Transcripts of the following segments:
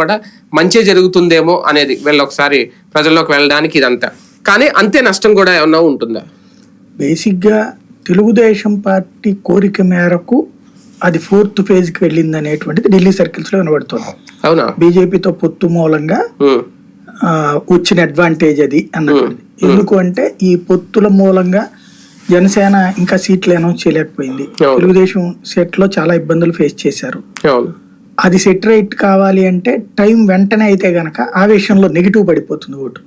కూడా మంచి జరుగుతుందేమో అనేది వీళ్ళు ఒకసారి ప్రజల్లోకి వెళ్ళడానికి ఇదంతా. కానీ అంతే నష్టం కూడా ఏమన్నా ఉంటుందా? బేసిక్గా తెలుగుదేశం పార్టీ కోరిక మేరకు అది ఫోర్త్ ఫేజ్కి వెళ్ళింది అనేటువంటిది ఢిల్లీ సర్కిల్స్లో వినబడుతుంది అవునా? బీజేపీతో పొత్తు మూలంగా వచ్చిన అడ్వాంటేజ్ అది అన్నటువంటిది. ఎందుకు అంటే ఈ పొత్తుల మూలంగా జనసేన ఇంకా సీట్లు అనౌన్స్ చేయలేకపోయింది. తెలుగుదేశం సెట్లో చాలా ఇబ్బందులు ఫేస్ చేశారు. అది సెట్ రైట్ కావాలి అంటే టైం వెంటనే అయితే గనక ఆవేశంలో నెగిటివ్ పడిపోతుంది ఓటు.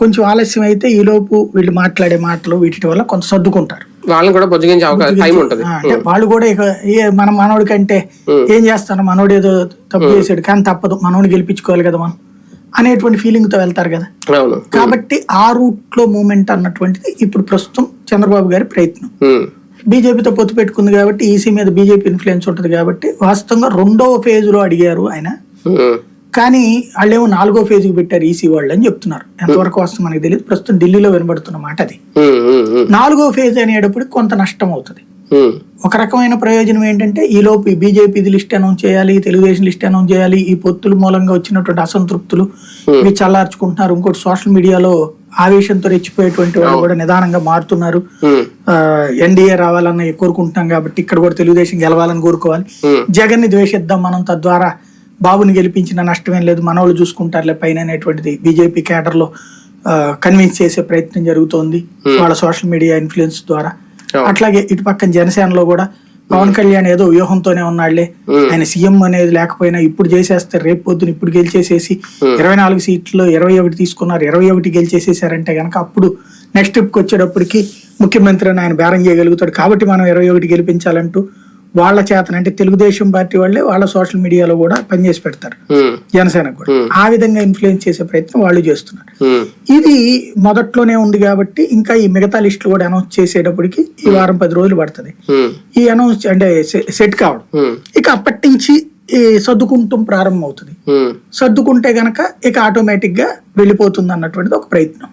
కొంచెం ఆలస్యం అయితే ఈలోపు వీళ్ళు మాట్లాడే మాటలు వీటి వల్ల కొంత సర్దుకుంటారు. వాళ్ళని కూడా బుజ్జగించే అవకాశం టైం ఉంటుంది. అంటే వాళ్ళు కూడా ఇక ఏ మన మనోడి కంటే ఏం చేస్తాను? మనోడు ఏదో తప్పు చేసాడు కానీ తప్పదు. మనోడిని గెలిపించుకోవాలి కదా మనం అనేటువంటి ఫీలింగ్తో వెళ్తారు కదా. కాబట్టి ఆ రూట్లో మూమెంట్ అన్నటువంటిది ఇప్పుడు ప్రస్తుతం చంద్రబాబు గారి ప్రయత్నం. బీజేపీతో పొత్తు పెట్టుకుంది కాబట్టి ఈసీ మీద బీజేపీ ఇన్ఫ్లుయెన్స్ ఉంటుంది కాబట్టి వాస్తవంగా రెండవ ఫేజ్లో అడిగారు ఆయన. కానీ వాళ్ళేమో నాలుగో ఫేజ్కి పెట్టారు ఈసీ వాళ్ళు అని చెప్తున్నారు. ఎంతవరకు వస్తుంది మనకి తెలియదు ప్రస్తుతం ఢిల్లీలో వినబడుతున్న మాట అది. నాలుగో ఫేజ్ అనేటప్పుడు కొంత నష్టం అవుతుంది. ఒక రకమైన ప్రయోజనం ఏంటంటే ఈలోపు ఈ బీజేపీ లిస్ట్ అనౌన్స్ చేయాలి తెలుగుదేశం లిస్ట్ అనౌన్స్ చేయాలి ఈ పొత్తుల మూలంగా వచ్చినటువంటి అసంతృప్తులు ఇవి చల్లార్చుకుంటున్నారు. ఇంకోటి సోషల్ మీడియాలో ఆవేశంతో రెచ్చిపోయేటువంటి వాళ్ళు కూడా నిదానంగా మారుతున్నారు. ఎన్డీఏ రావాలని కోరుకుంటున్నాం కాబట్టి ఇక్కడ కూడా తెలుగుదేశం గెలవాలని కోరుకోవాలి. జగన్ని ద్వేషిద్దాం మనం తద్వారా బాబుని గెలిపించిన నష్టమేం లేదు. మనోళ్ళు చూసుకుంటారులే పైన అనేటువంటిది బీజేపీ కేడర్లో కన్విన్స్ చేసే ప్రయత్నం జరుగుతోంది వాళ్ళ సోషల్ మీడియా ఇన్ఫ్లుయెన్స్ ద్వారా. అట్లాగే ఇటు పక్కన జనసేనలో కూడా పవన్ కళ్యాణ్ ఏదో వ్యూహంతోనే ఉన్నాళ్ళే ఆయన సీఎం అనేది లేకపోయినా ఇప్పుడు చేసేస్తే రేపు పొద్దున ఇప్పుడు గెలిచేసేసి ఇరవై నాలుగు సీట్లు ఇరవై ఒకటి తీసుకున్నారు ఇరవై ఒకటి గెలిచేసేసారంటే గనక అప్పుడు నెక్స్ట్ ట్రిప్కి వచ్చేటప్పటికి ముఖ్యమంత్రి అని ఆయన బేరం చేయగలుగుతాడు. కాబట్టి మనం ఇరవై ఒకటి గెలిపించాలంటూ వాళ్ళ చేతన అంటే తెలుగుదేశం పార్టీ వాళ్ళే వాళ్ళ సోషల్ మీడియాలో కూడా పనిచేసి పెడతారు. జనసేన కూడా. ఆ విధంగా ఇన్ఫ్లుయెన్స్ చేసే ప్రయత్నం వాళ్ళు చేస్తున్నారు. ఇది మొదట్లోనే ఉంది కాబట్టి ఇంకా ఈ మిగతా లిస్టులు కూడా అనౌన్స్ చేసేటప్పటికి ఈ వారం పది రోజులు పడుతుంది. ఈ అనౌన్స్ అంటే సెట్ కావడం. ఇక అప్పటి నుంచి ఈ సర్దుకుంటం ప్రారంభం అవుతుంది సర్దుకుంటే గనక ఇక ఆటోమేటిక్గా వెళ్ళిపోతుంది అన్నటువంటిది ఒక ప్రయత్నం.